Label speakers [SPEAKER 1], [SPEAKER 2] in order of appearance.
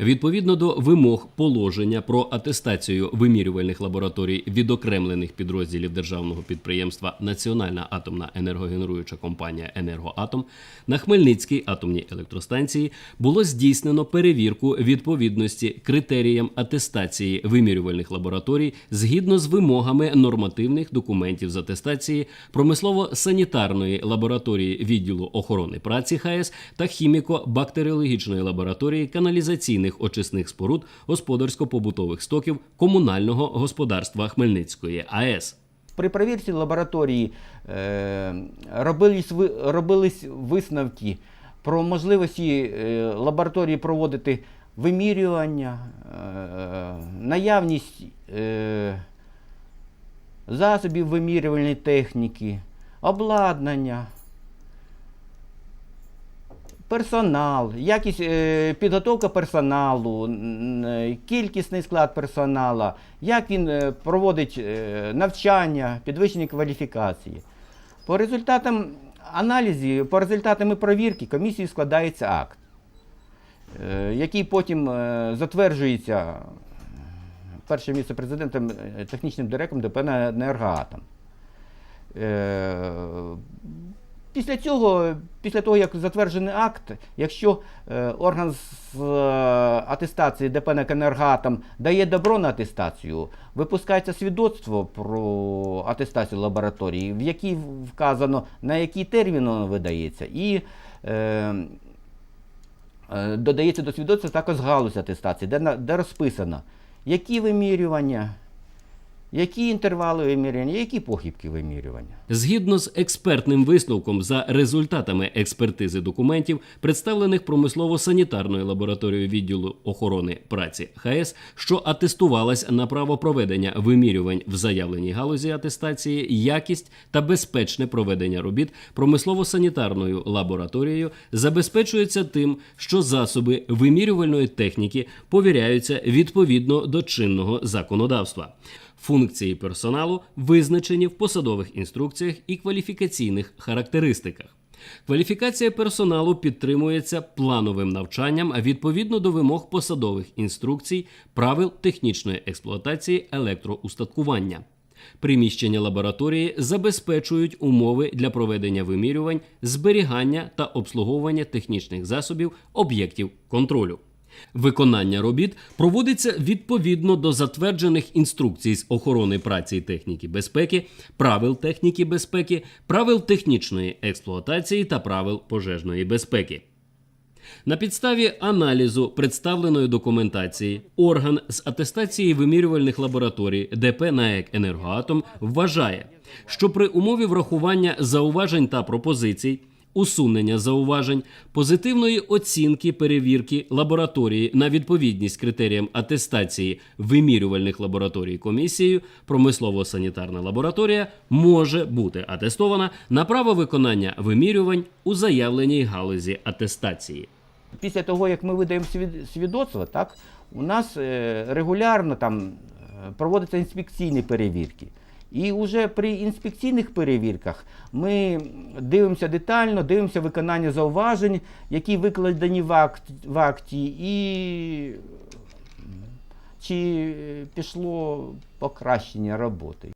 [SPEAKER 1] Відповідно до вимог положення про атестацію вимірювальних лабораторій відокремлених підрозділів державного підприємства Національна атомна енергогенеруюча компанія Енергоатом на Хмельницькій атомній електростанції було здійснено перевірку відповідності критеріям атестації вимірювальних лабораторій згідно з вимогами нормативних документів з атестації промислово-санітарної лабораторії відділу охорони праці ХАЕС та хіміко-бактеріологічної лабораторії каналізаційних очисних споруд господарсько-побутових стоків комунального господарства Хмельницької АЕС.
[SPEAKER 2] При перевірці лабораторії е, робились, робились висновки про можливості е, лабораторії проводити вимірювання, е, наявність засобів вимірювальної техніки, обладнання, персонал, якість е, підготовка персоналу, е, кількісний склад персоналу, як він е, проводить навчання, підвищення кваліфікації. По результатам аналізів, по результатам провірки комісії складається акт, який потім затверджується першим віце-президентом, технічним директором ДП «Енергоатом». Після цього, після того, як затверджений акт, якщо е, орган з е, атестації ДП «Енергоатом» дає добро на атестацію, випускається свідоцтво про атестацію лабораторії, в якій вказано, на який термін воно видається, і е, е, додається до свідоцтва також галузь атестації, де, де розписано, які вимірювання, які інтервали вимірювання, які похибки вимірювання.
[SPEAKER 1] Згідно з експертним висновком за результатами експертизи документів, представлених промислово-санітарною лабораторією відділу охорони праці ХАЕС, що атестувалась на право проведення вимірювань в заявленій галузі атестації, якість та безпечне проведення робіт промислово-санітарною лабораторією забезпечується тим, що засоби вимірювальної техніки повіряються відповідно до чинного законодавства. Функції персоналу визначені в посадових інструкціях і кваліфікаційних характеристиках. Кваліфікація персоналу підтримується плановим навчанням відповідно до вимог посадових інструкцій, правил технічної експлуатації електроустаткування. Приміщення лабораторії забезпечують умови для проведення вимірювань, зберігання та обслуговування технічних засобів об'єктів контролю. Виконання робіт проводиться відповідно до затверджених інструкцій з охорони праці і техніки безпеки, правил техніки безпеки, правил технічної експлуатації та правил пожежної безпеки. На підставі аналізу представленої документації орган з атестації вимірювальних лабораторій ДП НАЕК «Енергоатом» вважає, що при умові врахування зауважень та пропозицій, усунення зауважень, позитивної оцінки перевірки лабораторії на відповідність критеріям атестації вимірювальних лабораторій комісією, промислово-санітарна лабораторія може бути атестована на право виконання вимірювань у заявленій галузі атестації.
[SPEAKER 2] Після того, як ми видаємо свідоцтво, так, у нас е, регулярно там е, проводяться інспекційні перевірки. І вже при інспекційних перевірках ми дивимося детально, дивимося виконання зауважень, які викладені в, акт, в акті, і чи пішло покращення роботи.